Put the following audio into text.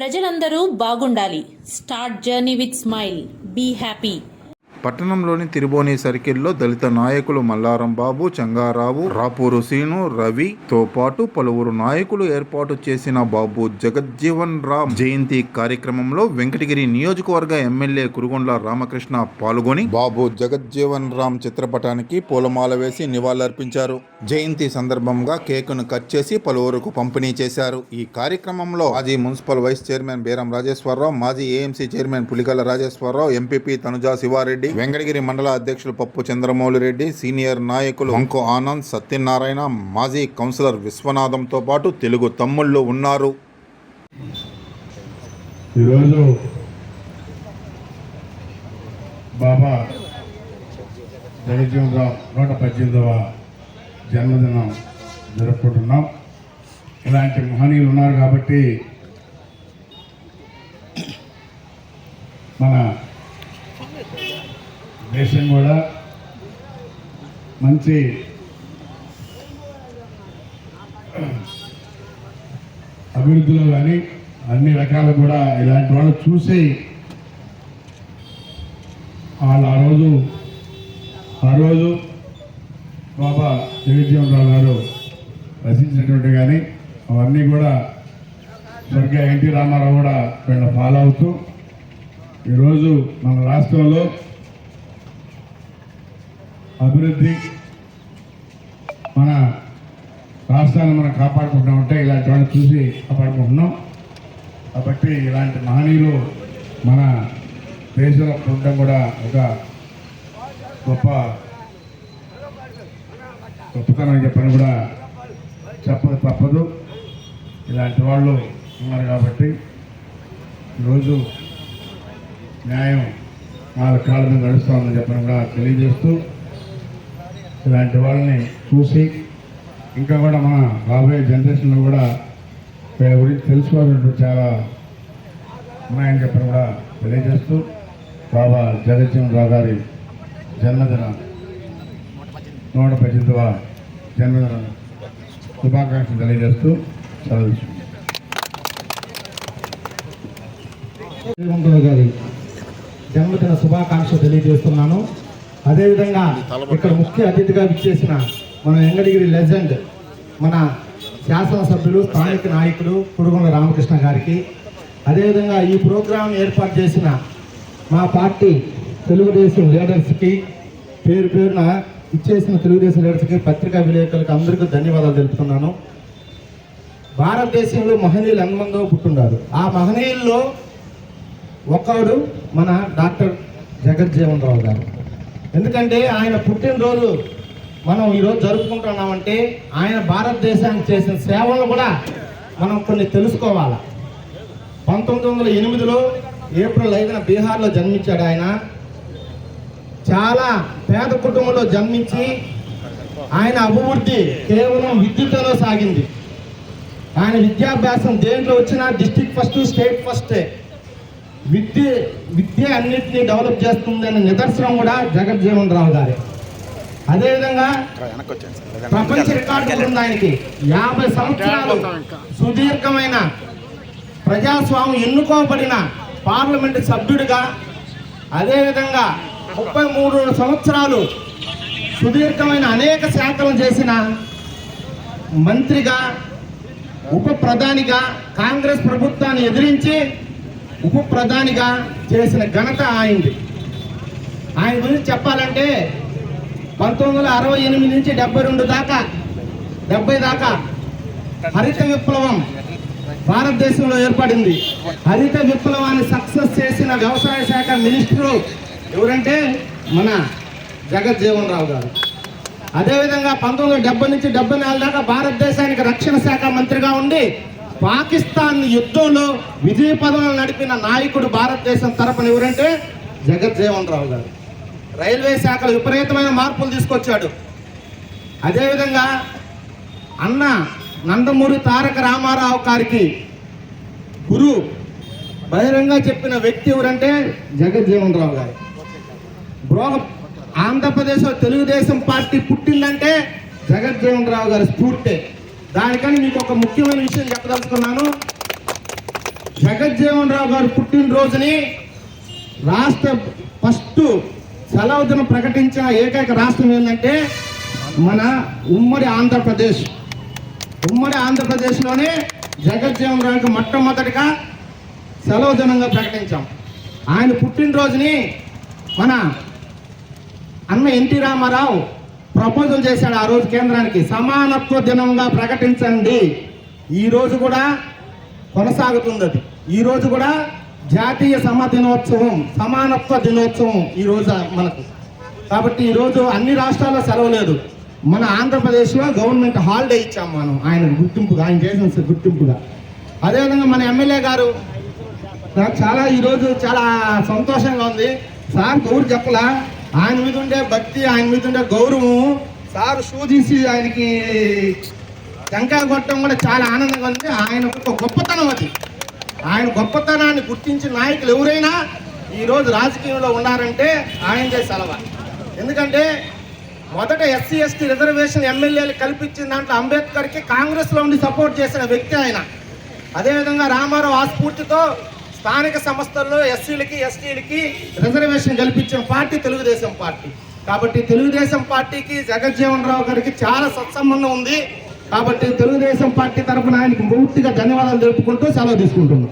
ప్రజలందరూ బాగుండాలి. Start journey with smile. Be happy. పట్టణంలోని తిరుబోని సర్కిల్లో దళిత నాయకులు మల్లారం బాబు చంగారావు రాపూరు సీను రవితో పాటు పలువురు నాయకులు ఏర్పాటు చేసిన బాబు జగజ్జీవన్ రామ్ జయంతి కార్యక్రమంలో వెంకటగిరి నియోజకవర్గ ఎమ్మెల్యే కురుగొండ్ల రామకృష్ణ పాల్గొని బాబు జగజ్జీవన్ రామ్ చిత్రపటానికి పూలమాల వేసి నివాళులర్పించారు. జయంతి సందర్భంగా కేకును కట్ చేసి పలువురుకు పంపిణీ చేశారు. ఈ కార్యక్రమంలో మాజీ municipal vice chairman Beram Rajeshwararao మాజీ AMC chairman Pulikala Rajeshwararao MPP Tanuja Sivareddy Venkatagiri మండల అధ్యక్షులు పప్పు చంద్రమౌళి రెడ్డి సీనియర్ నాయకులు అంకు ఆనంద్ సత్యనారాయణ మాజీ కౌన్సిలర్ విశ్వనాథంతో పాటు తెలుగు తమ్ముళ్ళు ఉన్నారు. ఈరోజు బాబా జగజ్జీవనరావు నూట పద్దెనిమిదవ జన్మదినం జరుపుకుంటున్నాం. ఇలాంటి మహనీయులు ఉన్నారు కాబట్టి మన దేశం కూడా మంచి అభివృద్ధిలో కానీ అన్ని రకాలు కూడా ఇలాంటి వాళ్ళు చూసి వాళ్ళు ఆ రోజు ఆ రోజు బాబా జగజ్జీవనరావు గారు రచించినటువంటి కానీ అవన్నీ కూడా స్వర్గీయ ఎన్టీ రామారావు కూడా వీళ్ళ ఫాలో అవుతూ ఈరోజు మన రాష్ట్రంలో అభివృద్ధి మన రాష్ట్రాన్ని మనం కాపాడుకుంటామంటే ఇలాంటి వాళ్ళని చూసి కాపాడుకుంటున్నాం. కాబట్టి ఇలాంటి మహనీయులు మన దేశంలో ఉండడం కూడా ఒక గొప్ప గొప్పతనం చెప్పని కూడా చెప్పదు తప్పదు. ఇలాంటి వాళ్ళు ఉన్నారు కాబట్టి ఈరోజు న్యాయం వాళ్ళ కాళ్ళ మీద నడుస్తుందని చెప్పని కూడా తెలియజేస్తూ ఇలాంటి వాళ్ళని చూసి ఇంకా కూడా మన రాబోయే జనరేషన్లో కూడా వీళ్ళ గురించి తెలుసుకోవాలంటూ చాలా ఉన్నాయని చెప్పని కూడా తెలియజేస్తూ బాబా జగజ్జీవన్ రావు గారి జన్మదిన నూట పద్దెనిమిదవ జన్మదిన శుభాకాంక్షలు తెలియజేస్తూ సెలవు గారి జన్మదిన శుభాకాంక్షలు తెలియజేస్తున్నాను. అదేవిధంగా ఇక్కడ ముఖ్య అతిథిగా విచ్చేసిన మన వెంకటగిరి లెజెండ్ మన శాసనసభ్యులు స్థానిక నాయకులు కుడుగొండ రామకృష్ణ గారికి. అదేవిధంగా ఈ ప్రోగ్రాం ఏర్పాటు చేసిన మా పార్టీ తెలుగుదేశం లీడర్స్కి పేరు పేరున ఇచ్చేసిన తెలుగుదేశం లీడర్స్కి పత్రికా విలేకరులకు అందరికీ ధన్యవాదాలు తెలుపుతున్నాను. భారతదేశంలో మహనీయులు ఎంతమందో పుట్టున్నారు ఆ మహనీయుల్లో ఒకడు మన డాక్టర్ జగజ్జీవన్ రావు గారు. ఎందుకంటే ఆయన పుట్టినరోజు మనం ఈరోజు జరుపుకుంటున్నామంటే ఆయన భారతదేశానికి చేసిన సేవలను కూడా మనం కొన్ని తెలుసుకోవాలి. పంతొమ్మిది వందల ఎనిమిదిలో ఏప్రిల్ ఐదున బీహార్లో జన్మించాడు ఆయన. చాలా పేద కుటుంబంలో జన్మించి ఆయన అభివృద్ధి కేవలం విద్యుత్తులో సాగింది. ఆయన విద్యాభ్యాసం దేంట్లో వచ్చినా డిస్టిక్ ఫస్ట్ స్టేట్ ఫస్టే. విద్య విద్య అన్నింటినీ డెవలప్ చేస్తుందనే నిదర్శనం కూడా జగజ్జీవన్ రావు గారి. అదేవిధంగా ప్రపంచ రికార్డు ఉంది ఆయనకి. యాభై సంవత్సరాలు సుదీర్ఘమైన ప్రజాస్వామ్యం ఎన్నుకోబడిన పార్లమెంటు సభ్యుడిగా అదేవిధంగా ముప్పై మూడు సంవత్సరాలు సుదీర్ఘమైన అనేక శాఖలు చేసిన మంత్రిగా ఉప ప్రధానిగా కాంగ్రెస్ ప్రభుత్వాన్ని ఎదిరించి ఉప ప్రధానిగా చేసిన ఘనత ఆయనది. ఆయన గురించి చెప్పాలంటే పంతొమ్మిది వందల అరవై ఎనిమిది నుంచి డెబ్బై రెండు దాకా డెబ్బై దాకా హరిత విప్లవం భారతదేశంలో ఏర్పడింది. హరిత విప్లవాన్ని సక్సెస్ చేసిన వ్యవసాయ శాఖ మినిస్టరు ఎవరంటే మన జగజ్జీవన్ రావు గారు. అదేవిధంగా పంతొమ్మిది వందల డెబ్బై నుంచి డెబ్బై నాలుగు దాకా భారతదేశానికి రక్షణ శాఖ మంత్రిగా ఉండి పాకిస్తాన్ యుద్ధంలో విజయ పదవులు నడిపిన నాయకుడు భారతదేశం తరపున ఎవరంటే జగజ్జీవన్ రావు గారు. రైల్వే శాఖలో విపరీతమైన మార్పులు తీసుకొచ్చాడు. అదేవిధంగా అన్న నందమూరి తారక రామారావు గారికి గురు బహిరంగ చెప్పిన వ్యక్తి ఎవరంటే జగజ్జీవన్ రావు గారు. బ్రో ఆంధ్రప్రదేశ్లో తెలుగుదేశం పార్టీ పుట్టిందంటే జగజ్జీవన్ రావు గారి స్ఫూర్తే. దానికని మీకు ఒక ముఖ్యమైన విషయం చెప్పదలుచుకున్నాను. జగజ్జీవన్ రావు గారు పుట్టినరోజుని రాష్ట్ర ఫస్ట్ సెలవు దినం ప్రకటించిన ఏకైక రాష్ట్రం ఏంటంటే మన ఉమ్మడి ఆంధ్రప్రదేశ్. ఉమ్మడి ఆంధ్రప్రదేశ్లోనే జగజ్జీవన్ రావుకి మొట్టమొదటిగా సెలవు దినంగా ప్రకటించాం. ఆయన పుట్టినరోజుని మన అన్న ఎన్టీ రామారావు ప్రపోజల్ చేశాడు ఆ రోజు కేంద్రానికి. సమానత్వ దినంగా ప్రకటించండి. ఈ రోజు కూడా కొనసాగుతుంది అది ఈ రోజు కూడా జాతీయ సమ దినోత్సవం సమానత్వ దినోత్సవం ఈ రోజు మనకు. కాబట్టి ఈరోజు అన్ని రాష్ట్రాల్లో సెలవు లేదు. మన ఆంధ్రప్రదేశ్లో గవర్నమెంట్ హాలిడే ఇచ్చాం మనం ఆయన గుర్తింపుగా ఆయన చేసిన గుర్తింపుగా. అదేవిధంగా మన ఎమ్మెల్యే గారు నాకు చాలా ఈరోజు చాలా సంతోషంగా ఉంది. సార్ గౌరు చెప్పలా? ఆయన మీద ఉండే భక్తి ఆయన మీద ఉండే గౌరవం సార్ షూ తీసి ఆయనకి టెంకాయ కొట్టడం కూడా చాలా ఆనందంగా ఉంది. ఆయన ఒక గొప్పతనం అది. ఆయన గొప్పతనాన్ని గుర్తించిన నాయకులు ఎవరైనా ఈరోజు రాజకీయంలో ఉన్నారంటే ఆయన సెలవు. ఎందుకంటే మొదట ఎస్సీ ఎస్టీ రిజర్వేషన్ ఎమ్మెల్యేలు కల్పించిన దాంట్లో అంబేద్కర్కి కాంగ్రెస్లో ఉండి సపోర్ట్ చేసిన వ్యక్తి ఆయన. అదేవిధంగా రామారావు ఆ స్ఫూర్తితో స్థానిక సంస్థల్లో ఎస్సీలకి ఎస్టీలకి రిజర్వేషన్ కల్పించిన పార్టీ తెలుగుదేశం పార్టీ. కాబట్టి తెలుగుదేశం పార్టీకి జగజ్జీవన్ రావు గారికి చాలా సత్సంబంధం ఉంది. కాబట్టి తెలుగుదేశం పార్టీ తరఫున ఆయనకి పూర్తిగా ధన్యవాదాలు తెలుపుకుంటూ సెలవు తీసుకుంటున్నాం.